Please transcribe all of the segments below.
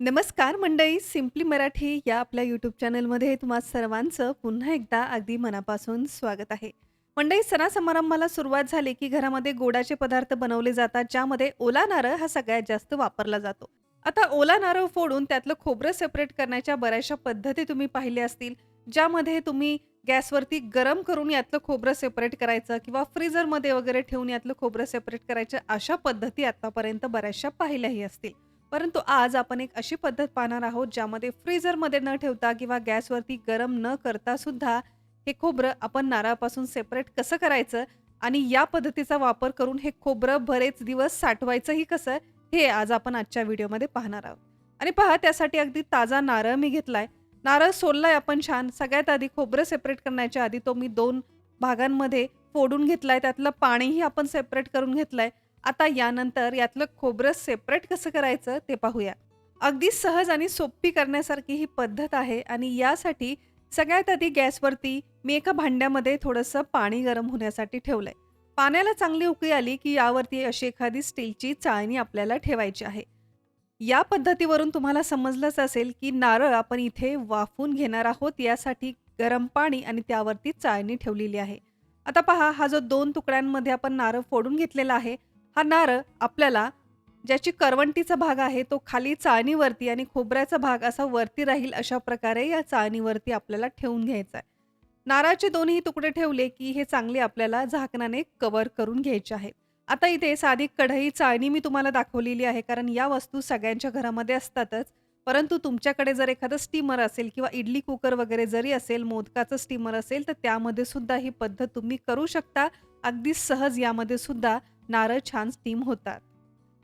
नमस्कार मंडळी, सिम्पली मराठी या आपल्या यूट्यूब चॅनलमध्ये तुम्हा सर्वांचं पुन्हा एकदा अगदी मनापासून स्वागत आहे. मंडळी सणासमारंभाला सुरुवात झाली, की घरामध्ये गोडाचे पदार्थ बनवले जातात, ज्यामध्ये ओला नारळ हा सगळ्यात जास्त वापरला जातो. आता ओला नारळ फोडून त्यातलं खोबरं सेपरेट करण्याच्या बऱ्याचशा पद्धती तुम्ही पाहिल्या असतील, ज्यामध्ये तुम्ही गॅसवरती गरम करून यातलं खोबरं सेपरेट करायचं किंवा फ्रीझरमध्ये वगैरे ठेवून यातलं खोबरं सेपरेट करायचं, अशा पद्धती आतापर्यंत बऱ्याचशा पाहिल्याही असतील. परंतु आज आपण एक अशी पद्धत पाहणार आहोत, ज्यामध्ये फ्रीझरमध्ये न ठेवता किंवा गॅसवरती गरम न करता सुद्धा हे खोबरं आपण नारळापासून सेपरेट कसं करायचं आणि या पद्धतीचा वापर करून हे खोबरं बरेच दिवस साठवायचंही कसं, हे आज आपण आजच्या व्हिडिओमध्ये पाहणार आहोत. आणि पहा त्यासाठी अगदी ताजा नारळ मी घेतलाय. नारळ सोललाय आपण छान. सगळ्यात आधी खोबरं सेपरेट करण्याच्या आधी तो मी दोन भागांमध्ये फोडून घेतलाय. त्यातलं पाणीही आपण सेपरेट करून घेतलंय. आता यानंतर यातलं खोबरं सेपरेट कसं करायचं ते पाहूया. अगदी सहज आणि सोपी करण्यासारखी ही पद्धत आहे आणि यासाठी सगळ्यात आधी गॅसवरती मी एका भांड्यामध्ये थोडंसं पाणी गरम होण्यासाठी ठेवलंय. पाण्याला चांगली उकळी आली, की यावरती अशी एखादी स्टीलची चाळणी आपल्याला ठेवायची आहे. या पद्धतीवरून तुम्हाला समजलंच असेल, की नारळ आपण इथे वाफून घेणार आहोत. यासाठी गरम पाणी आणि त्यावरती चाळणी ठेवलेली आहे. आता पहा हा जो दोन तुकड्यांमध्ये आपण नारळ फोडून घेतलेला आहे, हा नारळ आपल्याला ज्याची करवंटीचा भाग आहे तो खाली चाळणीवरती आणि खोबऱ्याचा भाग असा वरती राहील अशा प्रकारे या चाळणीवरती आपल्याला ठेवून घ्यायचा आहे. नारळाचे दोन्ही तुकडे ठेवले, की हे चांगले आपल्याला झाकणाने कवर करून घ्यायचे आहेत. आता इथे साधी कढई, चाळणी मी तुम्हाला दाखवलेली आहे, कारण या वस्तू सगळ्यांच्या घरामध्ये असतातच. परंतु तुमच्याकडे जर एखादं स्टीमर असेल किंवा इडली कुकर वगैरे जरी असेल, मोदकाचं स्टीमर असेल, तर त्यामध्ये सुद्धा ही पद्धत तुम्ही करू शकता. अगदी सहज यामध्ये सुद्धा नारळ छान स्टीम होतात.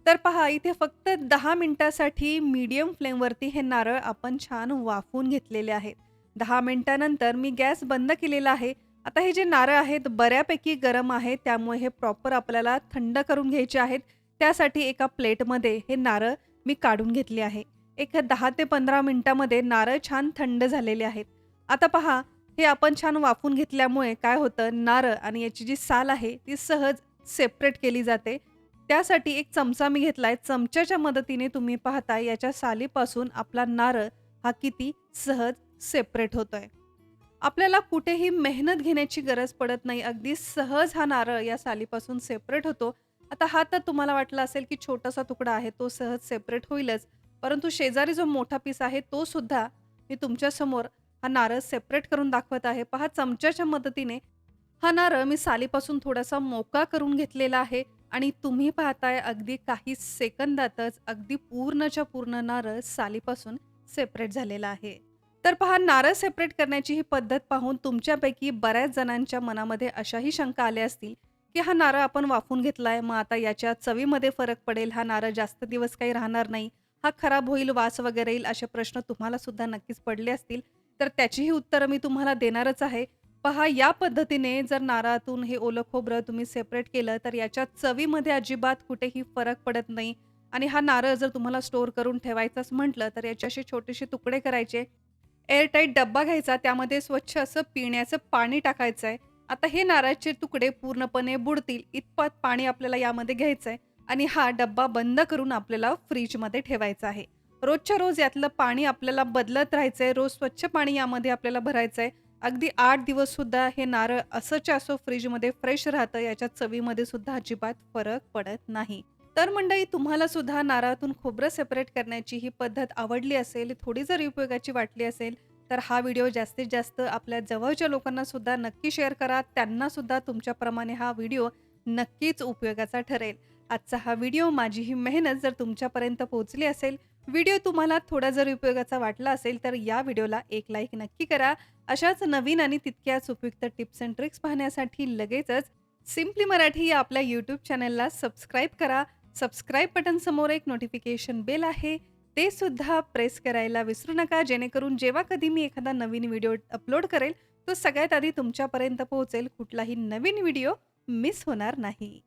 तर पहा इथे फक्त दहा मिनिटासाठी मीडियम फ्लेमवरती हे नारळ आपण छान वाफवून घेतलेले आहेत. दहा मिनिटानंतर मी गॅस बंद केलेला आहे. आता हे जे नारळ आहेत बऱ्यापैकी गरम आहेत, त्यामुळे हे प्रॉपर आपल्याला थंड करून घ्यायचे आहेत. त्यासाठी एका प्लेटमध्ये हे नारळ मी काढून घेतले आहे. एक दहा ते पंधरा मिनटामध्ये नारळ छान थंड झालेले आहेत. आता पहा हे आपण छान वाफवून घेतल्यामुळे काय होतं, नारळ आणि याची जी साल आहे ती सहज सेपरेट केली जाते. त्यासाठी एक चमचा मी घेतलाय. चमच्याच्या मदतीने तुम्ही पाहता याच्या सालीपासून आपला नारळ हा किती सहज सेपरेट होतोय. आपल्याला कुठेही मेहनत घेण्याची गरज पडत नाही. अगदी सहज हा नारळ या सालीपासून सेपरेट होतो. आता हा तर तुम्हाला वाटलं असेल, की छोटासा तुकडा आहे तो सहज सेपरेट होईलच. परंतु शेजारी जो मोठा पीस आहे तो सुद्धा मी तुमच्यासमोर हा नारळ सेपरेट करून दाखवत आहे. पहा चमच्याच्या मदतीने हा नारळ मी सालीपासून थोडासा मोका करून घेतलेला आहे आणि तुम्ही पाहताय अगदी काही सेकंदातच अगदी पूर्णच्या पूर्ण नारळ सालीपासून सेपरेट झालेला आहे. तर पहा नारळ सेपरेट करण्याची ही पद्धत पाहून तुमच्यापैकी बऱ्याच जणांच्या मनामध्ये अशाही शंका आल्या असतील, की हा नारळ आपण वाफून घेतलाय, मग आता याच्या चवीमध्ये फरक पडेल, हा नारळ जास्त दिवस काही राहणार नाही, हा खराब होईल, वास वगैरे येईल, असे प्रश्न तुम्हाला सुद्धा नक्कीच पडले असतील. तर त्याचीही उत्तरं मी तुम्हाला देणारच आहे. पहा या पद्धतीने जर नारळातून हे ओलं खोबरं तुम्ही सेपरेट केलं, तर याच्या चवीमध्ये अजिबात कुठेही फरक पडत नाही आणि हा नारळ जर तुम्हाला स्टोअर करून ठेवायचाच म्हटलं, तर याच्याशी छोटेसे तुकडे करायचे. एअरटाईट डब्बा घ्यायचा, त्यामध्ये स्वच्छ असं पिण्याचं पाणी टाकायचं आहे. आता हे नारळाचे तुकडे पूर्णपणे बुडतील इतपत पाणी आपल्याला यामध्ये घ्यायचं आहे आणि हा डब्बा बंद करून आपल्याला फ्रीजमध्ये ठेवायचा आहे. रोजच्या रोज यातलं पाणी आपल्याला बदलत राहायचंय. रोज स्वच्छ पाणी यामध्ये आपल्याला भरायचंय. अगदी 8 दिवससुद्धा हे नारळ असंच्या असं फ्रिजमध्ये फ्रेश राहतं. याच्या चवीमध्ये सुद्धा अजिबात फरक पडत नाही. तर मंडळी तुम्हाला सुद्धा नारळातून खोबरं सेपरेट करण्याची ही पद्धत आवडली असेल, थोडी जरी उपयोगाची वाटली असेल, तर हा व्हिडिओ जास्तीत जास्त आपल्या जवळच्या लोकांना सुद्धा नक्की शेअर करा. त्यांना सुद्धा तुमच्याप्रमाणे हा व्हिडिओ नक्कीच उपयोगाचा ठरेल. आजचा हा व्हिडिओ, माझी ही मेहनत जर तुमच्यापर्यंत पोहोचली असेल, व्हिडिओ तुम्हाला थोडा जर उपयोगाचा वाटला असेल, तर या व्हिडिओला एक लाईक नक्की करा. अशाच नवीन आणि तितक्याच उपयुक्त टिप्स अँड ट्रिक्स पाहण्यासाठी लगेचच सिम्पली मराठी या आपल्या यूट्यूब चॅनलला सबस्क्राईब करा. सबस्क्राईब बटन समोर एक नोटिफिकेशन बेल आहे, ते सुद्धा प्रेस करायला विसरू नका. जेणेकरून जेव्हा कधी मी एखादा नवीन व्हिडिओ अपलोड करेल, तो सगळ्यात आधी तुमच्यापर्यंत पोहोचेल. कुठलाही नवीन व्हिडिओ मिस होणार नाही.